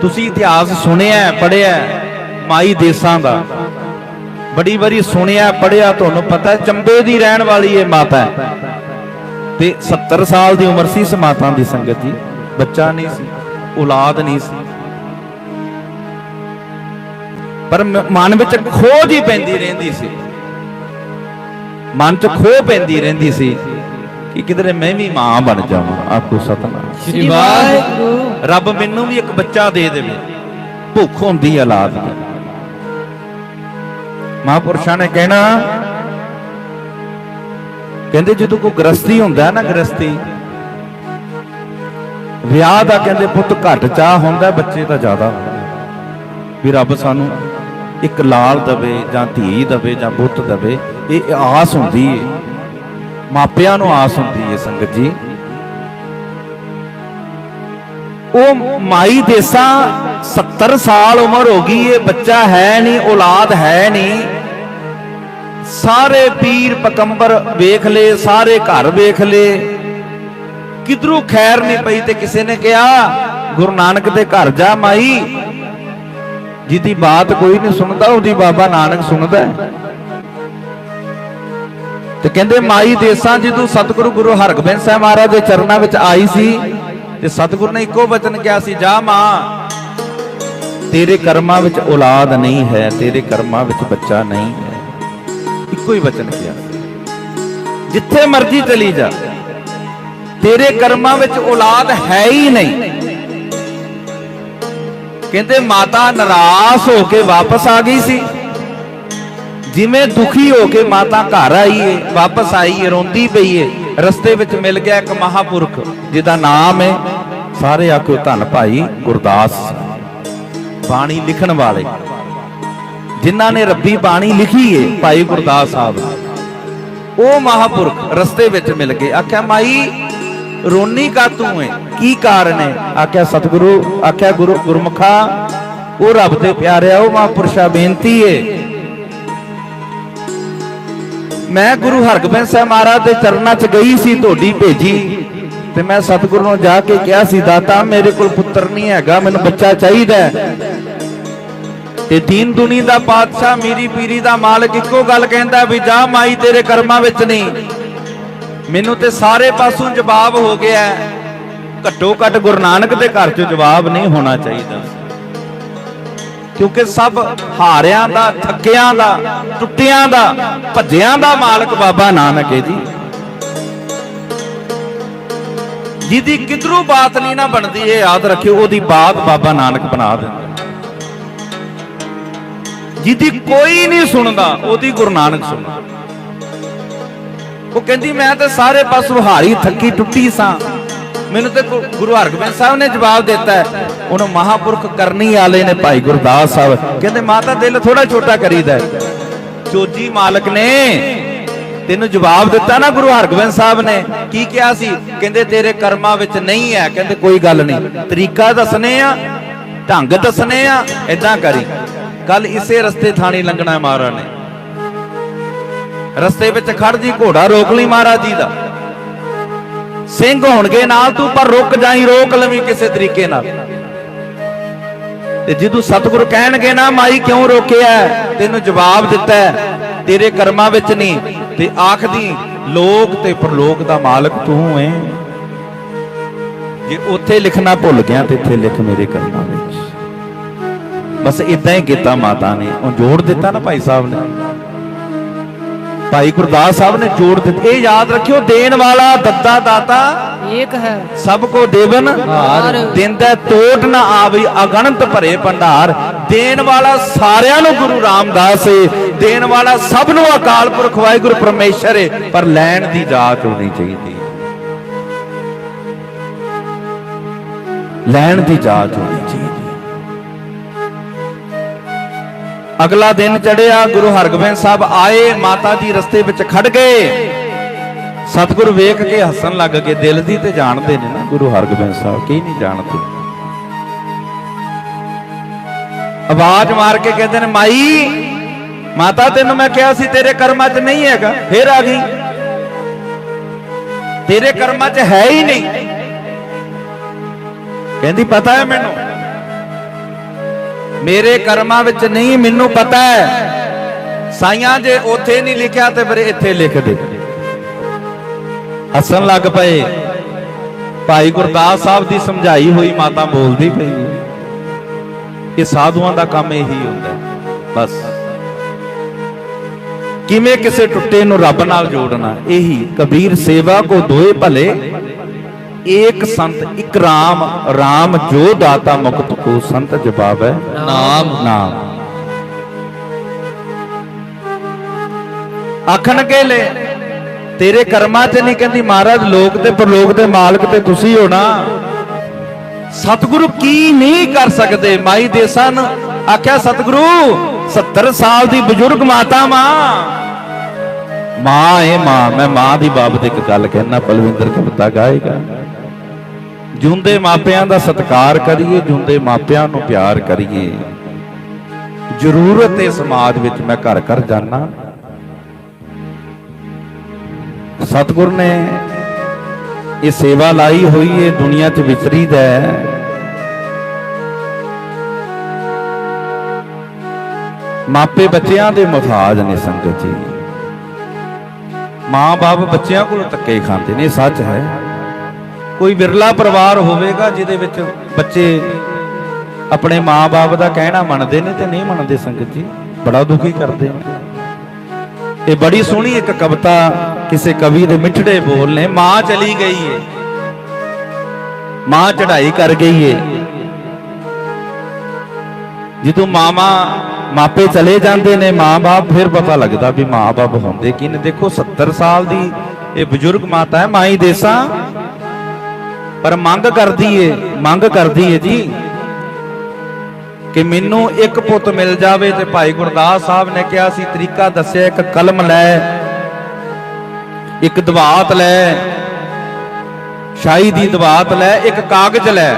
ਤੁਸੀਂ ਇਤਿਹਾਸ ਸੁਣਿਆ ਪੜਿਆ ਮਾਈ ਦੇਸਾਂ ਦਾ। ਬੜੀ ਵਾਰੀ ਸੁਣਿਆ ਪੜਿਆ ਤੁਹਾਨੂੰ ਪਤਾ ਚੰਬੇ ਦੀ ਰਹਿਣ ਵਾਲੀ ਇਹ ਮਾਤਾ ਤੇ 70 ਸਾਲ ਦੀ ਉਮਰ ਸੀ ਇਸ ਮਾਤਾ ਦੀ ਸੰਗਤ ਜੀ। ਬੱਚਾ ਨਹੀਂ ਸੀ, ਔਲਾਦ ਨਹੀਂ ਸੀ। ਪਰ ਮਨ ਵਿੱਚ ਖੋਜ ਹੀ ਪੈਂਦੀ ਰਹਿੰਦੀ ਸੀ। ਮਨ 'ਚ ਖੋਹ ਪੈਂਦੀ ਰਹਿੰਦੀ ਸੀ ਕਿ ਕਿਧਰੇ ਮੈਂ ਵੀ ਮਾਂ ਬਣ ਜਾਵਾਂ, ਆਖੋ ਸਤਨਾਮ। ਸ੍ਰੀ ਵਾਹਿਗੁਰੂ। ਰੱਬ ਮੈਨੂੰ ਵੀ ਇੱਕ ਬੱਚਾ ਦੇ ਦੇਵੇ। ਭੁੱਖ ਹੁੰਦੀ ਹੈ ਔਲਾਦ ਦੀ। ਮਹਾਂਪੁਰਸ਼ਾਂ ਨੇ ਕਹਿਣਾ, ਕਹਿੰਦੇ ਜਦੋਂ ਕੋਈ ਗ੍ਰਸਤੀ ਹੁੰਦਾ ਨਾ ਗ੍ਰਸਤੀ ਵਿਆਹ ਦਾ ਕਹਿੰਦੇ ਪੁੱਤ ਘੱਟ ਚਾਹ ਹੁੰਦਾ, ਬੱਚੇ ਤਾਂ ਜ਼ਿਆਦਾ ਹੁੰਦਾ। ਵੀ ਰੱਬ ਸਾਨੂੰ ਇੱਕ ਲਾਲ ਦਵੇ ਜਾਂ ਧੀ ਦਵੇ ਜਾਂ ਪੁੱਤ ਦਵੇ, ਇਹ ਆਸ ਹੁੰਦੀ ਏ। ਮਾਪਿਆਂ ਨੂੰ ਆਸ ਹੁੰਦੀ ਏ ਸੰਗਤ ਜੀ। ਉਹ ਮਾਈ ਦੇਸਾਂ 70 ਸਾਲ ਉਮਰ ਹੋ ਗਈ ਇਹ ਬੱਚਾ ਹੈ ਨਹੀਂ, ਔਲਾਦ ਹੈ ਨਹੀਂ। ਸਾਰੇ ਪੀਰ ਪਕੰਬਰ ਵੇਖ ਲਏ ਸਾਰੇ ਘਰ ਵੇਖ ਲਏ ਕਿਧਰੋਂ ਖੈਰ ਨਹੀਂ ਪਈ ਤੇ ਕਿਸੇ ਨੇ ਕਿਹਾ, ਗੁਰੂ ਨਾਨਕ ਦੇ ਘਰ ਜਾ ਮਾਈ। ਜਿਹਦੀ ਬਾਤ ਕੋਈ ਨਹੀਂ ਸੁਣਦਾ, ਉਹਦੀ ਬਾਬਾ ਨਾਨਕ ਸੁਣਦਾ। ਤੇ ਕਹਿੰਦੇ, ਮਾਈ ਦੇਸਾਂ, ਜਦੋਂ ਸਤਿਗੁਰੂ ਗੁਰੂ ਹਰਗੋਬਿੰਦ ਸਾਹਿਬ ਮਹਾਰਾਜ ਦੇ ਚਰਨਾਂ ਵਿੱਚ ਆਈ ਸੀ ਤੇ ਸਤਿਗੁਰੂ ਨੇ ਇੱਕੋ ਵਚਨ ਕਿਹਾ ਸੀ, ਜਾ ਮਾਂ, ਤੇਰੇ ਕਰਮਾਂ ਵਿੱਚ ਔਲਾਦ ਨਹੀਂ ਹੈ, ਤੇਰੇ ਕਰਮਾਂ ਵਿੱਚ ਬੱਚਾ ਨਹੀਂ ਹੈ। ਇੱਕੋ ਹੀ ਵਚਨ ਕਿਹਾ। ਜਿੱਥੇ ਮਰਜ਼ੀ ਚਲੀ ਜਾ, ਤੇਰੇ ਕਰਮਾਂ ਵਿੱਚ ਔਲਾਦ ਹੈ ਹੀ ਨਹੀਂ। ਕਹਿੰਦੇ, ਮਾਤਾ ਨਿਰਾਸ਼ ਹੋ ਕੇ ਵਾਪਸ ਆ ਗਈ ਸੀ। ਜਿਵੇਂ ਦੁਖੀ ਹੋ ਕੇ ਮਾਤਾ ਘਰ ਆਈ ਏ, ਵਾਪਸ ਆਈ ਏ, ਰੋਂਦੀ ਪਈ ਏ ਰਸਤੇ ਵਿੱਚ ਮਿਲ ਗਿਆ ਇੱਕ ਮਹਾਪੁਰਖ, ਜਿਹਦਾ ਨਾਮ ਹੈ ਸਾਰੇ ਆਖੋ ਧੰਨ ਭਾਈ ਗੁਰਦਾਸ ਬਾਣੀ ਲਿਖਣ ਵਾਲੇ। ਜਿਨ੍ਹਾਂ ਨੇ ਰੱਬੀ ਬਾਣੀ ਲਿਖੀ ਏ ਭਾਈ ਗੁਰਦਾਸ ਸਾਹਿਬ। ਉਹ ਮਹਾਪੁਰਖ ਰਸਤੇ ਵਿੱਚ ਮਿਲ ਗਏ। ਆਖਿਆ, ਮਾਈ, ਰੋਨੀ ਕਾ ਤੂੰ ਏ? ਕੀ ਕਾਰਨ ਹੈ ਆਖਿਆ, ਸਤਿਗੁਰੂ। ਆਖਿਆ, ਗੁਰੂ, ਗੁਰਮੁਖਾ, ਉਹ ਰੱਬ ਦੇ ਪਿਆਰਿਆ, ਉਹ ਮਹਾਪੁਰਸ਼ਾ ਬੇਨਤੀ ਏ ਮੈਂ ਗੁਰੂ ਹਰਗੋਬਿੰਦ ਸਾਹਿਬ ਮਹਾਰਾਜ ਦੇ ਚਰਨਾਂ 'ਚ ਗਈ ਸੀ, ਤੁਹਾਡੀ ਭੇਜੀ। ਤੇ ਮੈਂ ਸਤਿਗੁਰੂ ਨੂੰ ਜਾ ਕੇ ਕਿਹਾ ਸੀ, ਦਾਤਾ, ਮੇਰੇ ਕੋਲ ਪੁੱਤਰ ਨਹੀਂ ਹੈਗਾ, ਮੈਨੂੰ ਬੱਚਾ ਚਾਹੀਦਾ ਤੇ ਦੀਨ ਦੁਨੀ ਦਾ ਪਾਤਸ਼ਾਹ, ਮੀਰੀ ਪੀਰੀ ਦਾ ਮਾਲਕ ਇੱਕੋ ਗੱਲ ਕਹਿੰਦਾ ਵੀ ਜਾ ਮਾਈ ਤੇਰੇ ਕਰਮਾਂ ਵਿੱਚ ਨਹੀਂ। ਮੈਨੂੰ ਤੇ ਸਾਰੇ ਪਾਸੋਂ ਜਵਾਬ ਹੋ ਗਿਆ ਘੱਟੋ ਘੱਟ ਗੁਰੂ ਨਾਨਕ ਦੇ ਘਰ 'ਚ ਜਵਾਬ ਨਹੀਂ ਹੋਣਾ ਚਾਹੀਦਾ। ਕਿਉਂਕਿ ਸਭ ਹਾਰਿਆਂ ਦਾ ਥੱਕਿਆਂ ਦਾ, ਟੁੱਟਿਆਂ ਦਾ, ਭੱਜਿਆਂ ਦਾ ਮਾਲਕ ਬਾਬਾ ਨਾਨਕ ਹੈ ਜੀ। ਜਿਹਦੀ ਕਿਧਰੋਂ ਬਾਤ ਨਹੀਂ ਨਾ ਬਣਦੀ, ਇਹ ਯਾਦ ਰੱਖਿਓ, ਉਹਦੀ ਬਾਤ ਬਾਬਾ ਨਾਨਕ ਬਣਾ ਦਿੰਦਾ। ਜਿਹਦੀ ਕੋਈ ਨਹੀਂ ਸੁਣਦਾ, ਉਹਦੀ ਗੁਰੂ ਨਾਨਕ ਸੁਣਦਾ। ਉਹ ਕਹਿੰਦੀ, ਮੈਂ ਤਾਂ ਸਾਰੇ ਪਾਸੋਂ ਹਾਰੀ, ਥੱਕੀ, ਟੁੱਟੀ ਸਾਂ। ਮੈਨੂੰ ਤੇ ਗੁਰੂ ਹਰਗੋਬਿੰਦ ਸਾਹਿਬ ਨੇ ਜਵਾਬ ਦਿੱਤਾ ਹੈ। ਉਹਨੂੰ ਮਹਾਪੁਰਖ ਕਰਨੀ ਵਾਲੇ ਨੇ ਭਾਈ ਗੁਰਦਾਸ ਸਾਹਿਬ। ਕਹਿੰਦੇ ਮਾਤਾ, ਦਿਲ ਥੋੜਾ ਛੋਟਾ ਕਰੀਦਾ ਚੋਜੀ ਮਾਲਕ ਨੇ ਤੈਨੂੰ ਜਵਾਬ ਦਿੱਤਾ ਨਾ ਗੁਰੂ ਹਰਗੋਬਿੰਦ ਸਾਹਿਬ ਨੇ। ਕੀ ਕਿਹਾ ਸੀ? ਕਹਿੰਦੇ, ਤੇਰੇ ਕਰਮਾਂ ਵਿੱਚ ਨਹੀਂ ਹੈ। ਕਹਿੰਦੇ, ਕੋਈ ਗੱਲ ਨਹੀਂ। ਤਰੀਕਾ ਦੱਸਨੇ ਆ, ਢੰਗ ਦੱਸਨੇ ਆ ਇਦਾਂ ਕਰੀ। ਕੱਲ ਇਸੇ ਰਸਤੇ ਥਾਣੀ ਲੰਘਣਾ ਮਹਾਰਾਜ ਨੇ। ਰਸਤੇ ਵਿੱਚ ਖੜ ਜੀ ਘੋੜਾ ਰੋਕ ਲਈ ਮਹਾਰਾਜ ਜੀ ਦਾ। ਸਿੰਘ ਹੋਣਗੇ ਨਾਲ ਤੂੰ, ਪਰ ਰੁਕ ਜਾਈ, ਰੋਕ ਲਵੀਂ ਕਿਸੇ ਤਰੀਕੇ ਨਾਲ। ਤੇ ਜਦੋਂ ਸਤਿਗੁਰੂ ਕਹਿਣਗੇ ਨਾ, ਮਾਈ ਕਿਉਂ ਰੋਕਿਆ ਤੈਨੂੰ ਜਵਾਬ ਦਿੱਤਾ ਤੇਰੇ ਕਰਮਾਂ ਵਿੱਚ ਨਹੀਂ। ਤੇ ਆਖਦੀ, ਲੋਕ ਤੇ ਪ੍ਰਲੋਕ ਦਾ ਮਾਲਕ ਤੂੰ ਹੈ ਜੇ ਉੱਥੇ ਲਿਖਣਾ ਭੁੱਲ ਗਿਆ ਤੇ ਇੱਥੇ ਲਿਖ ਮੇਰੇ ਕਰਮਾਂ ਵਿੱਚ। ਬਸ ਇਦਾਂ ਹੀ ਕੀਤਾ ਮਾਤਾ ਨੇ। ਉਹ ਜੋੜ ਦਿੱਤਾ ਨਾ ਭਾਈ ਸਾਹਿਬ ਨੇ। ਭਾਈ ਗੁਰਦਾਸ ਸਾਹਿਬ ਨੇ ਜੋੜ ਦਿੱਤਾ। ਇਹ ਯਾਦ ਰੱਖਿਓ ਦੇਣ ਵਾਲਾ ਦੱਦਾ ਦਾਤਾ ਏਕ ਹੈ। ਸਭ ਕੋ ਦੇਵਨ ਹਾਰ। ਦਿੰਦਾ ਟੋਟ ਨਾ ਆਵੀ ਅਗਣਤ ਭਰੇ ਭੰਡਾਰ। ਦੇਣ ਵਾਲਾ ਸਾਰਿਆਂ ਨੂੰ ਗੁਰੂ ਰਾਮਦਾਸ ਏ। ਦੇਣ ਵਾਲਾ ਸਭ ਨੂੰ ਅਕਾਲ ਪੁਰਖ ਵਾਹਿਗੁਰੂ ਪਰਮੇਸ਼ਰ ਏ। ਪਰ ਲੈਣ ਦੀ ਜਾਚ ਹੋਣੀ ਚਾਹੀਦੀ ਲੈਣ ਦੀ ਜਾਚ ਹੋਣੀ ਚਾਹੀਦੀ ਅਗਲਾ ਦਿਨ ਚੜਿਆ ਗੁਰੂ ਹਰਗੋਬਿੰਦ ਸਾਹਿਬ ਆਏ, ਮਾਤਾ ਜੀ ਰਸਤੇ ਵਿੱਚ ਖੜ ਗਏ। ਸਤਿਗੁਰ ਵੇਖ ਕੇ ਹੱਸਣ ਲੱਗ ਗਏ, ਦਿਲ ਦੀ ਤੇ ਜਾਣਦੇ ਨੇ ਨਾ ਗੁਰੂ ਹਰਗੋਬਿੰਦ ਸਾਹਿਬ, ਕੀ ਨਹੀਂ ਜਾਣਦੇ। ਆਵਾਜ਼ ਮਾਰ ਕੇ ਕਹਿੰਦੇ ਨੇ, ਮਾਈ, ਮਾਤਾ ਤੈਨੂੰ ਮੈਂ ਕਿਹਾ ਸੀ ਤੇਰੇ ਕਰਮਾਂ 'ਚ ਨਹੀਂ ਹੈਗਾ, ਫੇਰ ਆ ਗਈ। ਤੇਰੇ ਕਰਮਾਂ 'ਚ ਹੈ ਹੀ ਨਹੀਂ। ਕਹਿੰਦੀ, ਪਤਾ ਹੈ ਮੈਨੂੰ? ਮੇਰੇ ਕਰਮਾਂ ਵਿੱਚ ਨਹੀਂ, ਮੈਨੂੰ ਪਤਾ ਹੈ। ਸਾਈਆਂ ਜੇ ਉੱਥੇ ਨਹੀਂ ਲਿਖਿਆ ਤੇ ਫਿਰ ਇੱਥੇ ਲਿਖ ਦੇ। ਹੱਸਣ ਲੱਗ ਪਏ। ਭਾਈ ਗੁਰਦਾਸ ਸਾਹਿਬ ਦੀ ਸਮਝਾਈ ਹੋਈ ਮਾਤਾ ਬੋਲਦੀ ਪਈ ਹੈ। ਇਹ ਸਾਧੂਆਂ ਦਾ ਕੰਮ ਇਹੀ ਹੁੰਦਾ ਬਸ। ਕਿਵੇਂ ਕਿਸੇ ਟੁੱਟੇ ਨੂੰ ਰੱਬ ਨਾਲ ਜੋੜਨਾ, ਇਹੀ ਕਬੀਰ ਸੇਵਾ ਕੋ ਦੋਏ ਭਲੇ ਏਕ ਸੰਤ ਇਕ ਰਾਮ ਰਾਮ ਜੋ ਦਾਤਾ ਮੁਕਤ ਕੋ ਸੰਤ ਜਵਾਬ ਹੈ ਨਾਮ। ਨਾਮ। ਆਖਣਗੇ ਲੈ ਤੇਰੇ ਕਰਮਾਂ 'ਚ ਨਹੀਂ ਕਹਿੰਦੀ ਮਹਾਰਾਜ ਲੋਕ ਤੇ ਪਰਲੋਕ ਦੇ ਮਾਲਕ ਤੇ ਤੁਸੀਂ ਹੋ ਨਾ। ਸਤਿਗੁਰੂ ਕੀ ਨਹੀਂ ਕਰ ਸਕਦੇ? ਮਾਈ ਦੇਸਾਂ ਨੂੰ ਆਖਿਆ ਸਤਿਗੁਰੂ 70 ਸਾਲ ਦੀ ਬਜ਼ੁਰਗ ਮਾਤਾ ਮਾਂ ਮਾਂ ਏ ਮਾਂ ਮੈਂ ਮਾਂ ਦੀ ਬਾਬਤ ਇੱਕ ਗੱਲ ਕਹਿਣਾ ਪਲਵਿੰਦਰ ਕਵਿਤਾ ਗਾਏਗਾ। ਜੁੰਦੇ ਮਾਪਿਆਂ ਦਾ ਸਤਿਕਾਰ ਕਰੀਏ ਜੁੰਦੇ ਮਾਪਿਆਂ ਨੂੰ ਪਿਆਰ ਕਰੀਏ। ਜ਼ਰੂਰਤ ਹੈ ਸਮਾਜ ਵਿੱਚ ਮੈਂ ਘਰ ਘਰ ਜਾਣਾ ਸਤਿਗੁਰ ਨੇ ਇਹ ਸੇਵਾ ਲਾਈ ਹੋਈ ਹੈ ਦੁਨੀਆ 'ਚ ਵਿਚਰੀਦਾ ਹੈ। ਮਾਪੇ ਬੱਚਿਆਂ ਦੇ ਮੁਹਤਾਜ ਨੇ ਸੰਗਤ ਜੀ। ਮਾਂ-ਬਾਪ ਬੱਚਿਆਂ ਕੋਲ ਧੱਕੇ ਖਾਂਦੇ ਨੇ ਸੱਚ ਹੈ। ਕੋਈ ਵਿਰਲਾ ਪਰਿਵਾਰ ਹੋਵੇਗਾ ਜਿਹਦੇ ਵਿੱਚ ਬੱਚੇ ਆਪਣੇ ਮਾਂ-ਬਾਪ ਦਾ ਕਹਿਣਾ ਮੰਨਦੇ ਨੇ ਤੇ ਨਹੀਂ ਮੰਨਦੇ ਸੰਗਤ ਜੀ, ਬੜਾ ਦੁਖੀ ਕਰਦੇ ਨੇ। ਇਹ ਬੜੀ ਸੋਹਣੀ ਇੱਕ ਕਵਿਤਾ ਕਿਸੇ ਕਵੀ ਦੇ ਮਿੱਠੜੇ ਬੋਲ ਨੇ, ਮਾਂ ਚਲੀ ਗਈ ਏ। ਮਾਂ ਚੜਾਈ ਕਰ ਗਈ ਏ। ਜਦੋਂ ਮਾਮਾ ਮਾਪੇ ਚਲੇ ਜਾਂਦੇ ਨੇ, ਮਾਂ-ਬਾਪ ਫਿਰ ਪਤਾ ਲੱਗਦਾ ਵੀ ਮਾਂ-ਬਾਪ ਹੁੰਦੇ ਕੀ ਨੇ ਦੇਖੋ 70 ਸਾਲ ਦੀ ਇਹ ਬਜ਼ੁਰਗ ਮਾਤਾ ਹੈ, ਮਾਈ ਦੇਸਾਂ ਪਰ ਮੰਗ ਕਰਦੀ ਏ, ਮੰਗ ਕਰਦੀ ਏ ਜੀ ਕਿ ਮੈਨੂੰ ਇੱਕ ਪੁੱਤ ਮਿਲ ਜਾਵੇ ਤੇ ਭਾਈ ਗੁਰਦਾਸ ਸਾਹਿਬ ਨੇ ਕਿਹਾ ਸੀ, ਤਰੀਕਾ ਦੱਸਿਆ, ਇੱਕ ਕਲਮ ਲੈ, ਇੱਕ ਦਵਾਤ ਲੈ, ਸ਼ਾਹੀ ਦੀ ਦਵਾਤ ਲੈ, ਇੱਕ ਕਾਗਜ਼ ਲੈ।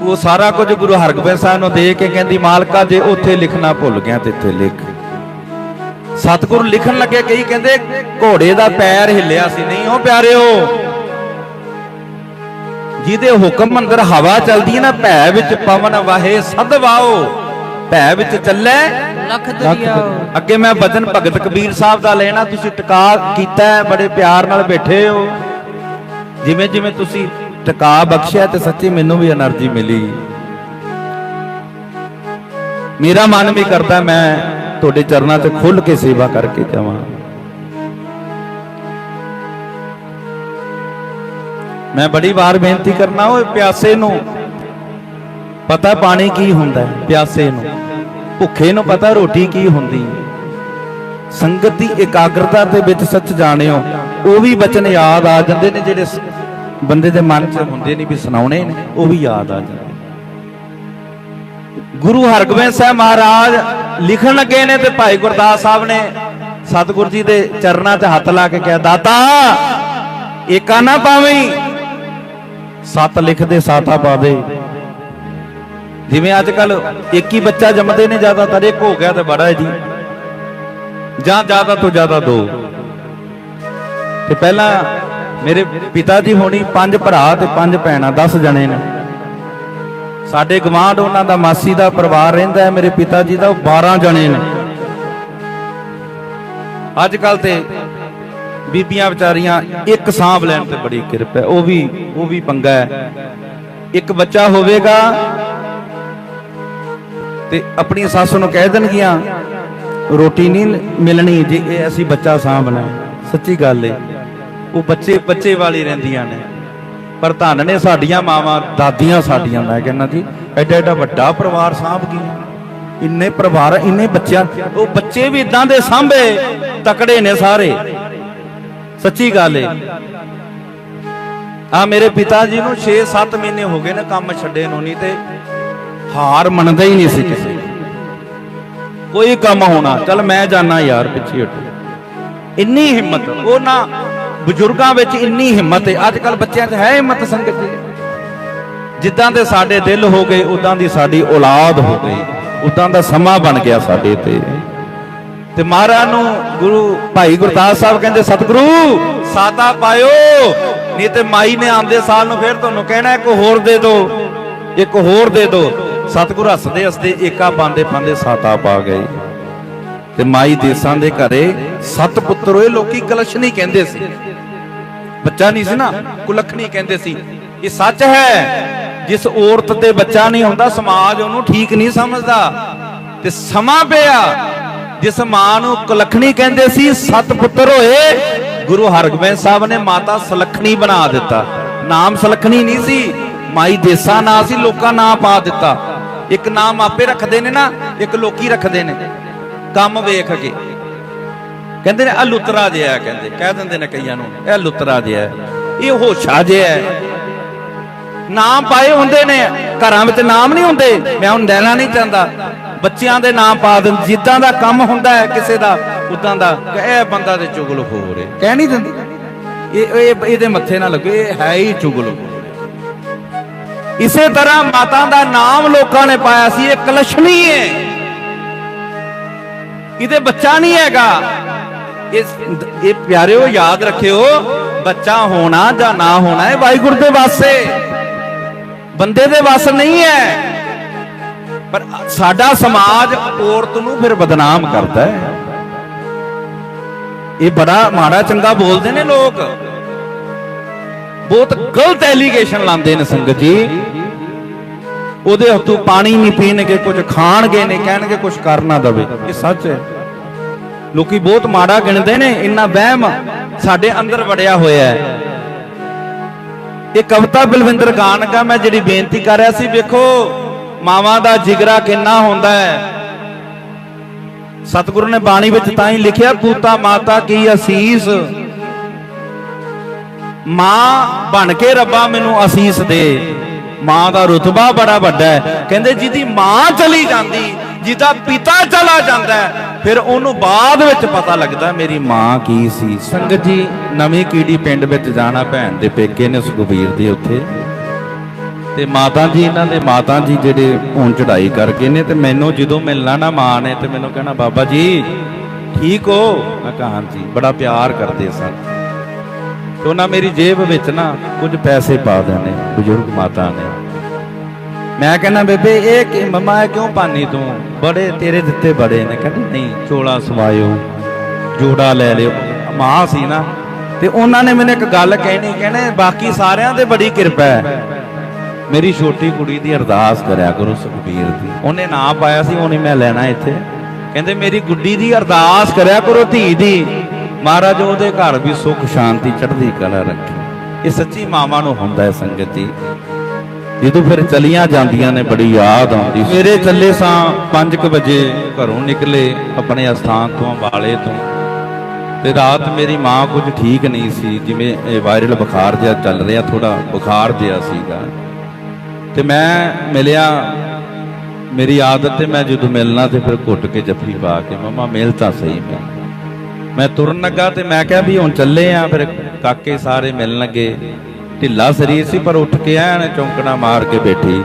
ਉਹ ਸਾਰਾ ਕੁਝ ਗੁਰੂ ਹਰਗੋਬਿੰਦ ਸਾਹਿਬ ਨੂੰ ਦੇ ਕੇ ਕਹਿੰਦੀ, ਮਾਲਕਾ ਜੇ ਉੱਥੇ ਲਿਖਣਾ ਭੁੱਲ ਗਿਆ ਤੇ ਇੱਥੇ ਲਿਖ। ਸਤਿਗੁਰੂ ਲਿਖਣ ਲੱਗੇ ਕਈ ਕਹਿੰਦੇ ਘੋੜੇ ਦਾ ਪੈਰ ਹਿੱਲਿਆ ਸੀ, ਨਹੀਂ ਉਹ ਪਿਆਰਿਓ। ਜਿਹਦੇ ਹੁਕਮ ਅੰਦਰ ਹਵਾ ਚੱਲਦੀ ਹੈ ਨਾ ਭੈ ਵਿੱਚ ਪਵਨ ਵਾਹੇ ਸਦਵਾਓ ਭੈ ਵਿੱਚ ਚੱਲੇ। ਲੱਖ ਦਰਿਆਓ ਅੱਗੇ ਮੈਂ ਬਚਨ ਭਗਤ ਕਬੀਰ ਸਾਹਿਬ ਦਾ ਲੈਣਾ ਤੁਸੀਂ ਟਿਕਾ ਕੀਤਾ ਬੜੇ ਪਿਆਰ ਨਾਲ ਬੈਠੇ ਹੋ। ਜਿਵੇਂ ਜਿਵੇਂ ਤੁਸੀਂ ਟਿਕਾ ਬਖਸ਼ਿਆ ਤੇ ਸੱਚੀ ਮੈਨੂੰ ਵੀ એનર્ਜੀ ਮਿਲੀ। ਮੇਰਾ ਮਨ ਵੀ ਕਰਦਾ ਮੈਂ ਤੁਹਾਡੇ ਚਰਨਾਂ 'ਚ ਖੁੱਲ ਕੇ ਸੇਵਾ ਕਰਕੇ ਜਾਵਾਂ। ਮੈਂ ਬੜੀ ਵਾਰ ਬੇਨਤੀ ਕਰਨਾ, ਓਏ ਪਿਆਸੇ ਨੂੰ। ਪਤਾ ਪਾਣੀ ਕੀ ਹੁੰਦਾ ਪਿਆਸੇ ਨੂੰ। ਭੁੱਖੇ ਨੂੰ ਪਤਾ ਰੋਟੀ ਕੀ ਹੁੰਦੀ ਸੰਗਤ ਦੀ ਇਕਾਗਰਤਾ ਦੇ ਵਿੱਚ ਸੱਚ ਜਾਣਿਓ, ਉਹ ਵੀ ਬਚਨ ਯਾਦ ਆ ਜਾਂਦੇ ਨੇ, ਜਿਹੜੇ ਬੰਦੇ ਦੇ ਮਨ 'ਚ ਹੁੰਦੇ ਨਹੀਂ ਵੀ ਸੁਣਾਉਣੇ ਨੇ, ਉਹ ਵੀ ਯਾਦ ਆ ਜਾਂਦੇ ਗੁਰੂ ਹਰਗੋਬਿੰਦ ਸਾਹਿਬ ਮਹਾਰਾਜ ਲਿਖਣ ਲੱਗੇ ਨੇ ਤੇ ਭਾਈ ਗੁਰਦਾਸ ਸਾਹਿਬ ਨੇ ਸਤਿਗੁਰੂ ਜੀ ਦੇ ਚਰਨਾਂ 'ਚ ਹੱਥ ਲਾ ਕੇ ਕਿਹਾ, ਦਾਤਾ, ਏਕਾ ਨਾ ਪਾਵੀਂ ਸੱਤ ਲਿਖਦੇ ਸਾਤਾ ਪਾਵੇ ਜਿਵੇਂ ਅੱਜ ਕੱਲ ਇੱਕ ਹੀ ਬੱਚਾ ਜੰਮਦੇ ਨੇ ਜ਼ਿਆਦਾਤਰ ਇੱਕ ਹੋ ਗਿਆ ਤੇ ਬੜਾ ਹੈ ਜੀ। ਜਾਂ ਜ਼ਿਆਦਾ ਤੋਂ ਜ਼ਿਆਦਾ ਦੋ। ਤੇ ਪਹਿਲਾਂ ਮੇਰੇ ਪਿਤਾ ਜੀ ਹੋਣੀ ਪੰਜ ਭਰਾ ਤੇ ਪੰਜ ਭੈਣਾਂ 10 ਜਣੇ ਨੇ। ਸਾਡੇ ਗਵਾਂਢ ਉਹਨਾਂ ਦਾ ਮਾਸੀ ਦਾ ਪਰਿਵਾਰ ਰਹਿੰਦਾ ਹੈ, ਮੇਰੇ ਪਿਤਾ ਜੀ ਦਾ ਉਹ 12 ਜਣੇ ਨੇ। ਅੱਜ ਕੱਲ ਤੇ ਬੀਬੀਆਂ ਵਿਚਾਰੀਆਂ ਇੱਕ ਸਾਂਭ ਲੈਣ ਤੇ ਬੜੀ ਕਿਰਪਾ ਉਹ ਵੀ ਉਹ ਵੀ ਪੰਗਾ ਹੈ। ਇੱਕ ਬੱਚਾ ਹੋਵੇਗਾ ਤੇ ਆਪਣੀ ਸੱਸ ਨੂੰ ਕਹਿ ਦੇਣਗੀਆਂ, ਰੋਟੀ ਨਹੀਂ ਮਿਲਣੀ ਜੇ ਇਹ ਅਸੀਂ ਬੱਚਾ ਸਾਂਭਣਾ ਸੱਚੀ ਗੱਲ ਏ। ਉਹ ਬੱਚੇ ਬੱਚੇ ਵਾਲੀ ਰਹਿੰਦੀਆਂ ਨੇ। ਪਰ ਧੰਨ ਨੇ ਸਾਡੀਆਂ ਮਾਵਾਂ, ਦਾਦੀਆਂ ਸਾਡੀਆਂ, ਮੈਂ ਕਹਿੰਦਾ ਜੀ, ਐਡਾ ਐਡਾ ਵੱਡਾ ਪਰਿਵਾਰ ਸਾਂਭ ਗਈਆਂ। ਇੰਨੇ ਪਰਿਵਾਰ, ਇੰਨੇ ਬੱਚਿਆਂ, ਉਹ ਬੱਚੇ ਵੀ ਇਦਾਂ ਦੇ ਸਾਂਭੇ, ਤਕੜੇ ਨੇ ਸਾਰੇ। ਸੱਚੀ ਗੱਲ ਏ। ਆ ਮੇਰੇ ਪਿਤਾ ਜੀ ਨੂੰ 6-7 ਮਹੀਨੇ ਹੋ ਗਏ ਨੇ ਕੰਮ ਛੱਡੇ ਨੂੰ ਨਹੀਂ ਤੇ ਹਾਰ ਮੰਨਦਾ ਹੀ ਨਹੀਂ ਸੀ ਕਿਸੇ ਕੋਈ ਕੰਮ ਹੋਣਾ, ਚਲ ਮੈਂ ਜਾਣਾ ਯਾਰ ਪਿੱਛੇ ਹਟ। ਇੰਨੀ ਹਿੰਮਤ, ਉਹ ਨਾ ਬਜ਼ੁਰਗਾਂ ਵਿੱਚ ਇੰਨੀ ਹਿੰਮਤ ਹੈ ਅੱਜ ਕੱਲ ਬੱਚਿਆਂ 'ਚ ਹੈ ਹਿੰਮਤ ਸੰਗਤ ਜੀ ਜਿੱਦਾਂ ਦੇ ਸਾਡੇ ਦਿਲ ਹੋ ਗਏ, ਉਦਾਂ ਦੀ ਸਾਡੀ ਔਲਾਦ ਹੋ ਗਈ। ਉਦਾਂ ਦਾ ਸਮਾਂ ਬਣ ਗਿਆ ਸਾਡੇ ਤੇ। ਤੇ ਮਹਾਰਾਜ ਨੂੰ ਗੁਰੂ ਭਾਈ ਗੁਰਦਾਸ ਸਾਹਿਬ ਕਹਿੰਦੇ, ਸਤਿਗੁਰੂ, ਸਾਦਾ ਪਾਇਓ, ਨਹੀਂ ਤੇ ਮਾਈ ਨੇ ਆਂਦੇ ਸਾਲ ਨੂੰ ਫਿਰ ਤੁਹਾਨੂੰ ਕਹਿਣਾ, ਇੱਕ ਹੋਰ ਦੇ ਦਿਓ ਇੱਕ ਹੋਰ ਦੇ ਦਿਓ ਸਤਿਗੁਰ ਹੱਸਦੇ ਹੱਸਦੇ ਏਕਾ ਪਾਉਂਦੇ ਪਾਉਂਦੇ ਸਾਤਾ ਪਾ ਗਏ। ਤੇ ਮਾਈ ਦੇਸਾਂ ਦੇ ਘਰੇ ਸੱਤ ਪੁੱਤਰ ਹੋਏ, ਲੋਕੀ ਕਲਸ਼ ਕਲਸ਼ਣੀ ਕਹਿੰਦੇ ਸੀ। ਬੱਚਾ ਨਹੀਂ ਸੀ ਨਾ ਕੁਲਖਣੀ ਕਹਿੰਦੇ ਸੀ। ਇਹ ਸੱਚ ਹੈ, ਜਿਸ ਔਰਤ ਤੇ ਬੱਚਾ ਨਹੀਂ ਹੁੰਦਾ, ਸਮਾਜ ਉਹਨੂੰ ਠੀਕ ਨਹੀਂ ਸਮਝਦਾ। ਤੇ ਸਮਾਂ ਪਿਆ ਜਿਸ ਮਾਂ ਨੂੰ ਕੁਲਖਣੀ ਕਹਿੰਦੇ ਸੀ, ਸੱਤ ਪੁੱਤਰ ਹੋਏ, ਗੁਰੂ ਹਰਗੋਬਿੰਦ ਸਾਹਿਬ ਨੇ ਮਾਤਾ ਸਲਖਣੀ ਬਣਾ ਦਿੱਤਾ। ਨਾਮ ਸਲਖਣੀ ਨਹੀਂ ਸੀ, ਮਾਈ ਦੇਸਾ ਨਾਂ ਸੀ, ਲੋਕਾਂ ਨਾਂ ਪਾ ਦਿੱਤਾ। ਇੱਕ ਨਾਮ ਆਪੇ ਰੱਖਦੇ ਨੇ ਨਾ, ਇੱਕ ਲੋਕੀ ਰੱਖਦੇ ਨੇ। ਕੰਮ ਵੇਖ ਕੇ। ਕਹਿੰਦੇ ਨੇ ਆ ਲੁੱਤਰਾ ਜਿਹਾ ਕਹਿੰਦੇ। ਕਹਿ ਦਿੰਦੇ ਨੇ ਕਈਆਂ ਨੂੰ, ਇਹ ਲੁੱਤਰਾ ਜਿਹਾ ਇਹ ਹੋਸ਼ਾ ਜਿਹਾ ਨਾਮ ਪਾਏ ਹੁੰਦੇ ਨੇ, ਘਰਾਂ ਵਿੱਚ ਨਾਮ ਨਹੀਂ ਹੁੰਦੇ। ਮੈਂ ਹੁਣ ਲੈਣਾ ਨਹੀਂ ਚਾਹੁੰਦਾ। ਬੱਚਿਆਂ ਦੇ ਨਾਮ ਪਾ ਦਿੰਦੇ ਜਿੱਦਾਂ ਦਾ ਕੰਮ ਹੁੰਦਾ ਹੈ ਕਿਸੇ ਦਾ ਉਦਾਂ ਦਾ। ਇਹ ਬੰਦਾ ਤੇ ਚੁਗਲ ਹੋ ਰਿਹਾ ਕਹਿ ਨਹੀਂ ਦਿੰਦੀ। ਇਹ ਇਹ ਇਹਦੇ ਮੱਥੇ ਨਾ ਲੱਗੇ ਇਹ ਹੈ ਹੀ ਚੁਗਲ ਇਸੇ ਤਰ੍ਹਾਂ ਮਾਤਾ ਦਾ ਨਾਮ ਲੋਕਾਂ ਨੇ ਪਾਇਆ ਸੀ ਇਹ ਕਲਸ਼ਣੀ ਹੈ ਇਹਦੇ ਬੱਚਾ ਨਹੀਂ ਹੈਗਾ। ਇਸ ਇਹ ਪਿਆਰਿਓ ਯਾਦ ਰੱਖਿਓ ਬੱਚਾ ਹੋਣਾ ਜਾਂ ਨਾ ਹੋਣਾ ਇਹ ਵਾਹਿਗੁਰੂ ਦੇ ਵਾਸਤੇ। ਬੰਦੇ ਦੇ ਵੱਸ ਨਹੀਂ ਹੈ। ਪਰ ਸਾਡਾ ਸਮਾਜ ਔਰਤ ਨੂੰ ਫਿਰ ਬਦਨਾਮ ਕਰਦਾ ਹੈ। ਇਹ ਬੜਾ ਮਾੜਾ ਚੰਗਾ ਬੋਲਦੇ ਨੇ ਲੋਕ। ਬਹੁਤ ਗਲਤ ਐਲੀਗੇਸ਼ਨ ਲਾਉਂਦੇ ਨੇ ਸੰਗਤ ਜੀ। ਉਹਦੇ ਹੱਥੋਂ ਪਾਣੀ ਨਹੀਂ ਪੀਣਗੇ, ਕੁਝ ਖਾਣਗੇ ਨੇ ਕਹਿਣਗੇ ਕੁਝ ਕਰ ਨਾ ਦਵੇ। ਇਹ ਸੱਚ ਹੈ। ਲੋਕੀ ਬਹੁਤ ਮਾੜਾ ਗਿਣਦੇ ਨੇ, ਇੰਨਾ ਵਹਿਮ ਸਾਡੇ ਅੰਦਰ ਵੜਿਆ ਹੋਇਆ ਹੈ। ਇਹ ਕਵਿਤਾ ਬਲਵਿੰਦਰ ਗਾਨਗਾ ਮੈਂ ਜਿਹੜੀ ਬੇਨਤੀ ਕਰ ਰਿਹਾ ਸੀ, ਵੇਖੋ। ਮਾਵਾਂ ਦਾ ਜਿਗਰਾ ਕਿੰਨਾ ਹੁੰਦਾ ਹੈ? ਸਤਿਗੁਰੂ ਨੇ ਬਾਣੀ ਵਿੱਚ ਤਾਂ ਹੀ ਲਿਖਿਆ ਪੂਤਾ ਮਾਤਾ ਕੀ ਅਸੀਸ? ਮਾਂ ਬਣ ਕੇ ਰੱਬਾ ਮੈਨੂੰ ਅਸੀਸ ਦੇ। ਮਾਂ ਦਾ ਰੁਤਬਾ ਬੜਾ ਵੱਡਾ ਹੈ। ਕਹਿੰਦੇ ਜਿਹਦੀ ਮਾਂ ਚਲੀ ਜਾਂਦੀ, ਜਿਹਦਾ ਪਿਤਾ ਚਲਾ ਜਾਂਦਾ ਫਿਰ ਉਹਨੂੰ ਬਾਅਦ ਵਿੱਚ ਪਤਾ ਲੱਗਦਾ, ਮੇਰੀ ਮਾਂ ਕੀ ਸੀ ਸੰਗਤ ਜੀ, ਨਵੀਂ ਕੀੜੀ ਪਿੰਡ ਵਿੱਚ ਜਾਣਾ ਭੈਣ ਦੇ ਪੇਕੇ ਨੇ ਸੁਖਬੀਰ ਦੇ ਉੱਥੇ। ਤੇ ਮਾਤਾ ਜੀ, ਇਹਨਾਂ ਦੇ ਮਾਤਾ ਜੀ ਜਿਹੜੇ ਹੁਣ ਚੜਾਈ ਕਰ ਗਏ ਨੇ ਤੇ ਮੈਨੂੰ ਜਦੋਂ ਮਿਲਣਾ ਨਾ ਮਾਂ ਨੇ ਤੇ ਮੈਨੂੰ ਕਹਿਣਾ, ਬਾਬਾ ਜੀ, ਠੀਕ ਹੋ? ਮੈਂ ਕਹਾਂ, ਹਾਂਜੀ, ਬੜਾ ਪਿਆਰ ਕਰਦੇ ਸਨ ਤੇ ਉਹਨਾਂ ਮੇਰੀ ਜੇਬ ਵਿੱਚ ਨਾ ਕੁਝ ਪੈਸੇ ਪਾ ਦੇਣੇ, ਬਜ਼ੁਰਗ ਮਾਤਾ ਨੇ। ਮੈਂ ਕਹਿੰਦਾ, ਬੇਬੇ, ਇਹ ਕਿ ਮਮਾ, ਇਹ ਕਿਉਂ ਪਾਨੀ ਤੂੰ? ਬੜੇ ਤੇਰੇ ਦਿੱਤੇ ਬੜੇ ਨੇ। ਕਹਿੰਦੇ, ਨਹੀਂ, ਚੋਲਾ ਸਵਾਇਓ, ਜੋੜਾ ਲੈ ਲਿਓ। ਮਾਂ ਸੀ ਨਾ, ਤੇ ਉਹਨਾਂ ਨੇ ਮੈਨੂੰ ਇੱਕ ਗੱਲ ਕਹਿਣੀ, ਕਹਿੰਦੇ, ਬਾਕੀ ਸਾਰਿਆਂ ਦੇ ਬੜੀ ਕਿਰਪਾ ਹੈ। ਮੇਰੀ ਛੋਟੀ ਕੁੜੀ ਦੀ ਅਰਦਾਸ ਕਰਿਆ ਕਰੋ ਸੁਖਬੀਰ ਦੀ। ਉਹਨੇ ਨਾਂ ਪਾਇਆ ਸੀ ਉਹਨੇ ਮੈਂ ਲੈਣਾ ਇੱਥੇ। ਕਹਿੰਦੇ, ਮੇਰੀ ਗੁੱਡੀ ਦੀ ਅਰਦਾਸ ਕਰਿਆ ਕਰੋ ਧੀ ਦੀ। ਮਹਾਰਾਜ, ਉਹਦੇ ਘਰ ਵੀ ਸੁੱਖ, ਸ਼ਾਂਤੀ, ਚੜ੍ਹਦੀ ਕਲਾ ਰੱਖੇ। ਇਹ ਸੱਚੀ ਮਾਵਾਂ ਨੂੰ ਹੁੰਦਾ ਹੈ ਸੰਗਤ ਜੀ। ਜਦੋਂ ਫਿਰ ਚਲੀਆਂ ਜਾਂਦੀਆਂ ਨੇ, ਬੜੀ ਯਾਦ ਆਉਂਦੀ ਸਵੇਰੇ ਚੱਲੇ ਸਾਂ 5:00 ਵਜੇ ਘਰੋਂ ਨਿਕਲੇ, ਆਪਣੇ ਅਸਥਾਨ ਤੋਂ, ਅੰਬਾਲੇ ਤੋਂ। ਤੇ ਰਾਤ ਮੇਰੀ ਮਾਂ ਕੁਝ ਠੀਕ ਨਹੀਂ ਸੀ, ਜਿਵੇਂ ਇਹ ਵਾਇਰਲ ਬੁਖਾਰ ਜਿਹਾ ਚੱਲ ਰਿਹਾ ਥੋੜਾ ਬੁਖਾਰ ਜਿਹਾ ਸੀਗਾ। ਤੇ ਮੈਂ ਮਿਲਿਆ, ਮੇਰੀ ਆਦਤ ਤੇ ਮੈਂ ਜਦੋਂ ਮਿਲਣਾ ਤੇ ਫਿਰ ਘੁੱਟ ਕੇ ਜੱਫੀ ਪਾ ਕੇ, ਮਮਾ, ਮਿਲ ਤਾਂ ਸਹੀ ਮੈਂ। ਮੈਂ ਤੁਰਨ ਲੱਗਾ ਤੇ ਮੈਂ ਕਿਹਾ ਵੀ ਹੁਣ ਚੱਲੇ ਆ, ਫਿਰ ਕਾਕੇ ਸਾਰੇ ਮਿਲਣ ਲੱਗੇ। ਢਿੱਲਾ ਸਰੀਰ ਸੀ, ਪਰ ਉੱਠ ਕੇ ਆਇਆ ਚੌਂਕਣਾ ਮਾਰ ਕੇ ਬੈਠੀ।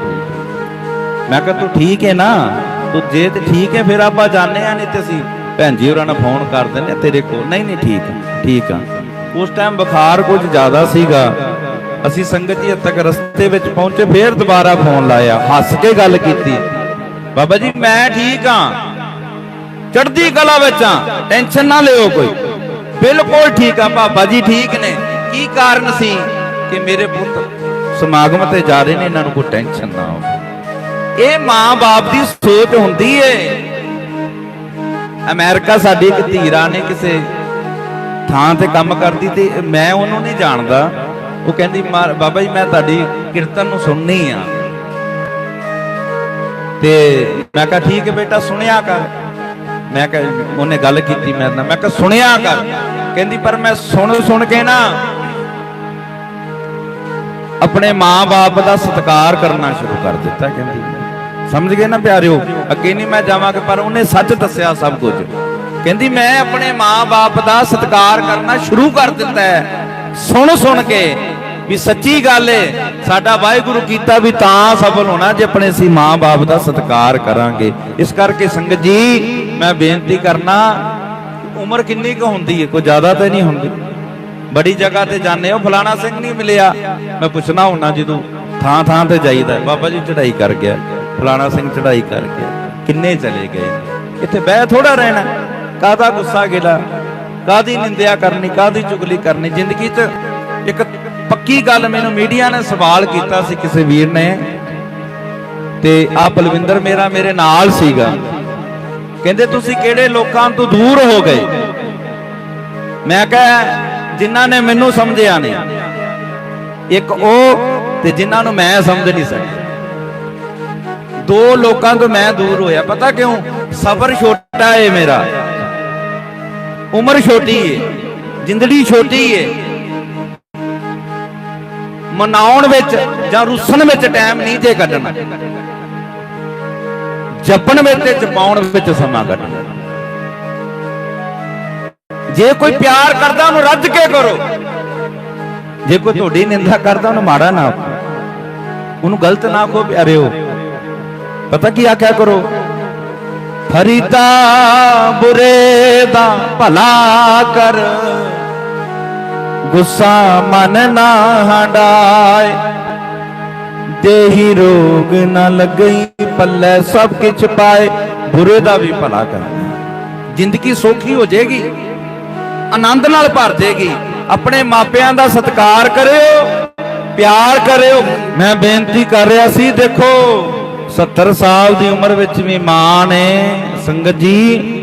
ਮੈਂ ਕਿਹਾ, ਤੂੰ ਠੀਕ ਹੈ ਨਾ? ਤੂੰ ਜੇ ਤੇ ਠੀਕ ਹੈ ਫਿਰ ਆਪਾਂ ਜਾਣੇ ਆ, ਨਹੀਂ ਤੇ ਅਸੀਂ ਭੈਣ ਜੀ ਹੋਰਾਂ ਨੂੰ ਫੋਨ ਕਰ ਦਿੰਦੇ ਤੇਰੇ ਕੋਲ। ਨਹੀਂ ਨਹੀਂ, ਠੀਕ ਠੀਕ ਆ। ਉਸ ਟਾਈਮ ਬੁਖਾਰ ਕੁਝ ਜ਼ਿਆਦਾ ਸੀਗਾ। ਅਸੀਂ ਸੰਗਤ ਜੀ ਹੱਦ ਤੱਕ ਰਸਤੇ ਵਿੱਚ ਪਹੁੰਚੇ, ਫੇਰ ਦੁਬਾਰਾ ਫੋਨ ਲਾਇਆ। ਹੱਸ ਕੇ ਗੱਲ ਕੀਤੀ। ਬਾਬਾ ਜੀ, ਮੈਂ ਠੀਕ ਹਾਂ। ਚੜ੍ਹਦੀ ਕਲਾ ਵਿੱਚ ਆ ਟੈਨਸ਼ਨ ਨਾ ਲਿਓ ਕੋਈ। ਬਿਲਕੁਲ ਠੀਕ ਆ ਬਾਬਾ ਜੀ, ਠੀਕ ਨੇ। ਕੀ ਕਾਰਨ ਸੀ ਕਿ ਮੇਰੇ ਪੁੱਤ ਸਮਾਗਮ ਤੇ ਜਾ ਰਹੇ ਨੇ? ਇਹਨਾਂ ਨੂੰ ਕੋਈ ਟੈਨਸ਼ਨ ਨਾ ਹੋਵੇ। ਇਹ ਮਾਂ-ਬਾਪ ਦੀ ਸੋਚ ਹੁੰਦੀ ਏ। ਅਮਰੀਕਾ ਸਾਡੀ ਇੱਕ ਧੀਰਾ ਨੇ ਕਿਸੇ ਥਾਂ ਤੇ ਕੰਮ ਕਰਦੀ ਤੇ ਮੈਂ ਉਹਨੂੰ ਨਹੀਂ ਜਾਣਦਾ। ਉਹ ਕਹਿੰਦੀ "ਮਾ- ਬਾਬਾ ਜੀ, ਮੈਂ ਤੁਹਾਡੀ ਕੀਰਤਨ ਨੂੰ ਸੁਣਨੀ ਆ। ਤੇ ਮੈਂ ਕਿਹਾ, ਠੀਕ ਹੈ ਬੇਟਾ, ਸੁਣਿਆ ਕਰ। ਮੈਂ ਕਿਹਾ, ਉਹਨੇ ਗੱਲ ਕੀਤੀ ਮੇਰੇ ਨਾਲ। ਮੈਂ ਕਿਹਾ, ਸੁਣਿਆ ਕਰ। ਕਹਿੰਦੀ, ਪਰ ਮੈਂ ਸੁਣ ਸੁਣ ਕੇ ਨਾ ਆਪਣੇ ਮਾਂ-ਬਾਪ ਦਾ ਸਤਿਕਾਰ ਕਰਨਾ ਸ਼ੁਰੂ ਕਰ ਦਿੱਤਾ, ਕਹਿੰਦੀ। ਸਮਝ ਗਏ ਨਾ ਪਿਆਰਿਓ? ਅੱਗੇ ਨਹੀਂ ਮੈਂ ਜਾਵਾਂਗਾ, ਪਰ ਉਹਨੇ ਸੱਚ ਦੱਸਿਆ ਸਭ ਕੁਝ। ਕਹਿੰਦੀ, ਮੈਂ ਆਪਣੇ ਮਾਂ-ਬਾਪ ਦਾ ਸਤਿਕਾਰ ਕਰਨਾ ਸ਼ੁਰੂ ਕਰ ਦਿੱਤਾ ਹੈ। ਸੁਣ ਸੁਣ ਕੇ ਵੀ ਸੱਚੀ ਗੱਲ ਏ, ਸਾਡਾ ਵਾਹਿਗੁਰੂ ਕੀਤਾ ਵੀ ਤਾਂ ਸਫਲ ਹੋਣਾ ਜੇ ਆਪਣੇ ਸੀ ਮਾਂ-ਬਾਪ ਦਾ ਸਤਿਕਾਰ ਕਰਾਂਗੇ। ਇਸ ਕਰਕੇ ਸੰਗਤ ਜੀ, ਮੈਂ ਬੇਨਤੀ ਕਰਨਾ, ਉਮਰ ਕਿੰਨੀ ਕੁ ਹੁੰਦੀ ਏ? ਕੋਈ ਜ਼ਿਆਦਾ ਤਾਂ ਨਹੀਂ ਹੁੰਦੀ। ਬੜੀ ਜਗ੍ਹਾ ਤੇ ਜਾਂਦੇ ਹੋ, ਫਲਾਣਾ ਸਿੰਘ ਨਹੀਂ ਮਿਲਿਆ। ਮੈਂ ਪੁੱਛਣਾ ਹੁੰਨਾ ਜਦੋਂ ਥਾਂ ਥਾਂ ਤੇ ਜਾਈਦਾ ਬਾਬਾ ਜੀ ਚੜਾਈ ਕਰ ਗਿਆ। ਫਲਾਣਾ ਸਿੰਘ ਚੜਾਈ ਕਰ ਗਿਆ। ਕਿੰਨੇ ਚਲੇ ਗਏ? ਇੱਥੇ ਬਹਿ ਥੋੜਾ ਰਹਿਣਾ ਕਾਹਦਾ ਗੁੱਸਾ ਗਿਲਾ? ਕਾਹਦੀ ਨਿੰਦਿਆ ਕਰਨੀ, ਕਾਹਦੀ ਚੁਗਲੀ ਕਰਨੀ? ਜ਼ਿੰਦਗੀ 'ਚ ਇੱਕ ਪੱਕੀ ਗੱਲ ਮੈਨੂੰ ਮੀਡੀਆ ਨੇ ਸਵਾਲ ਕੀਤਾ ਸੀ ਕਿਸੇ ਵੀਰ ਨੇ ਤੇ ਆ ਬਲਵਿੰਦਰ ਮੇਰਾ ਮੇਰੇ ਨਾਲ ਸੀਗਾ। ਕਹਿੰਦੇ, ਤੁਸੀਂ ਕਿਹੜੇ ਲੋਕਾਂ ਤੋਂ ਦੂਰ ਹੋ ਗਏ? ਮੈਂ ਕਿਹਾ, ਜਿਨ੍ਹਾਂ ਨੇ ਮੈਨੂੰ ਸਮਝਿਆ ਨਹੀਂ। ਇੱਕ ਉਹ ਤੇ ਜਿਨ੍ਹਾਂ ਨੂੰ ਮੈਂ ਸਮਝ ਨਹੀਂ ਸਕਿਆ। ਦੋ ਲੋਕਾਂ ਤੋਂ ਮੈਂ ਦੂਰ ਹੋਇਆ। ਪਤਾ ਕਿਉਂ? ਸਫ਼ਰ ਛੋਟਾ ਏ ਮੇਰਾ। ਉਮਰ ਛੋਟੀ ਏ। ਜ਼ਿੰਦਗੀ ਛੋਟੀ ਏ। ਮਨਾਉਣ ਵਿੱਚ ਜਾਂ ਰੁੱਸਣ ਵਿੱਚ ਟਾਈਮ ਨਹੀਂ ਜੇ ਕੱਢਣਾ। ਜਪਣ ਵਿੱਚ ਤੇ ਜਪਾਉਣ ਵਿੱਚ ਸਮਾਂ ਕੱਢਣਾ। ਜੇ ਕੋਈ ਪਿਆਰ ਕਰਦਾ ਉਹਨੂੰ ਰੱਜ ਕੇ ਕਰੋ। ਜੇ ਕੋਈ ਤੁਹਾਡੀ ਨਿੰਦਾ ਕਰਦਾ ਉਹਨੂੰ ਮਾੜਾ ਨਾ ਉਹਨੂੰ ਗਲਤ ਨਾ ਕਹੋ ਪਿਆਰਿਓ ਪਤਾ ਕੀ ਆਖਿਆ ਕਰੋ? ਫਰੀਦਾ ਬੁਰੇ ਦਾ ਭਲਾ ਕਰ। ਗੁੱਸਾ ਮਨ ਨਾ ਹੰਡਾਏ। ਦੇਹੀ ਰੋਗ ਨਾ ਲੱਗਈ ਪੱਲੇ ਸਭ ਕਿਛ ਪਾਏ। ਬੁਰੇ ਦਾ ਵੀ ਭਲਾ ਕਰ। ਜ਼ਿੰਦਗੀ ਸੌਖੀ ਹੋ ਜਾਏਗੀ। ਆਨੰਦ ਨਾਲ ਭਰ ਜਾਏਗੀ। ਆਪਣੇ ਮਾਪਿਆਂ ਦਾ ਸਤਿਕਾਰ ਕਰਿਓ, ਪਿਆਰ ਕਰਿਓ। ਮੈਂ ਬੇਨਤੀ ਕਰ ਰਿਹਾ ਸੀ, ਦੇਖੋ 70 ਸਾਲ ਦੀ ਉਮਰ ਵਿੱਚ ਵੀ ਮਾਂ ਨੇ ਸੰਗਤ ਜੀ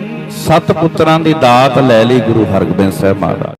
ਸੱਤ ਪੁੱਤਰਾਂ ਦੀ ਦਾਤ ਲੈ ਲਈ ਗੁਰੂ ਹਰਗੋਬਿੰਦ ਸਾਹਿਬ ਮਹਾਰਾਜ।